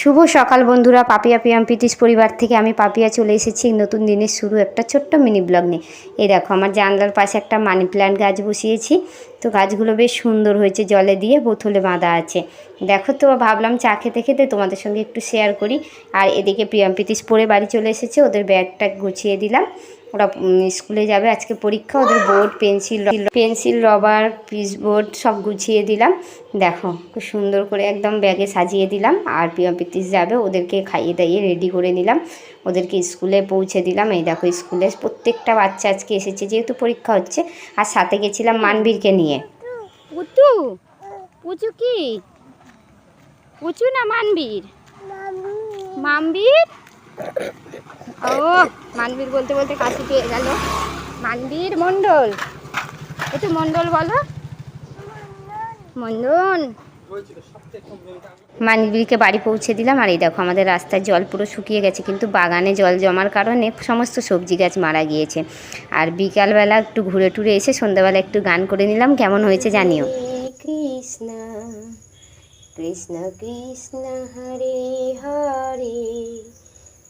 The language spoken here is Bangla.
শুভ সকাল বন্ধুরা, পাপিয়া পিয়াম পিটিস পরিবার থেকে আমি পাপিয়া চলে এসেছি। নতুন দিনের শুরু একটা ছোট্ট মিনি ব্লগ নিয়ে। এই দেখো, আমার জানলার পাশে একটা মানি প্ল্যান্ট গাছ বসিয়েছি। তো গাছগুলো বেশ সুন্দর হয়েছে, জলে দিয়ে বোতলে বাঁধা আছে। দেখো তো, ভাবলাম চা খেতে খেতে তোমাদের সঙ্গে একটু শেয়ার করি। আর এদিকে প্রিয়াম পিতিস পরে বাড়ি চলে এসেছে, ওদের ব্যাগটা গুছিয়ে দিলাম। ওরা স্কুলে যাবে। আজকে পরীক্ষা, ওদের বোর্ড, পেন্সিল পেন্সিল, রবার, পিস বোর্ড সব গুছিয়ে দিলাম। দেখো, খুব সুন্দর করে একদম ব্যাগে সাজিয়ে দিলাম। আর প্রিয়া পিতিস যাবে, ওদেরকে খাইয়ে দাইয়ে রেডি করে নিলাম। ওদেরকে স্কুলে পৌঁছে দিলাম। এই দেখো, স্কুলে প্রত্যেকটা বাচ্চা আজকে এসেছে, যেহেতু পরীক্ষা হচ্ছে। আর সাথে গেছিলাম মানবীরকে নিয়ে। কি? পুচু না মানবীর? মানবীর। ও, মানবীর বলতে বলতে কাশি পেয়ে গেল। মানবীর মণ্ডল, একটু মণ্ডল বলো। মণ্ডল, মানবীরকে বাড়ি পৌঁছে দিলাম। আর এই দেখো, আমাদের রাস্তায় জল পুরো শুকিয়ে গেছে, কিন্তু বাগানে জল জমার কারণে সমস্ত সবজি গাছ মারা গিয়েছে। আর বিকালবেলা একটু ঘুরে টুরে এসে সন্ধ্যাবেলা একটু গান করে নিলাম। কেমন হয়েছে জানিও। কৃষ্ণ কৃষ্ণ কৃষ্ণ, হরে হরে।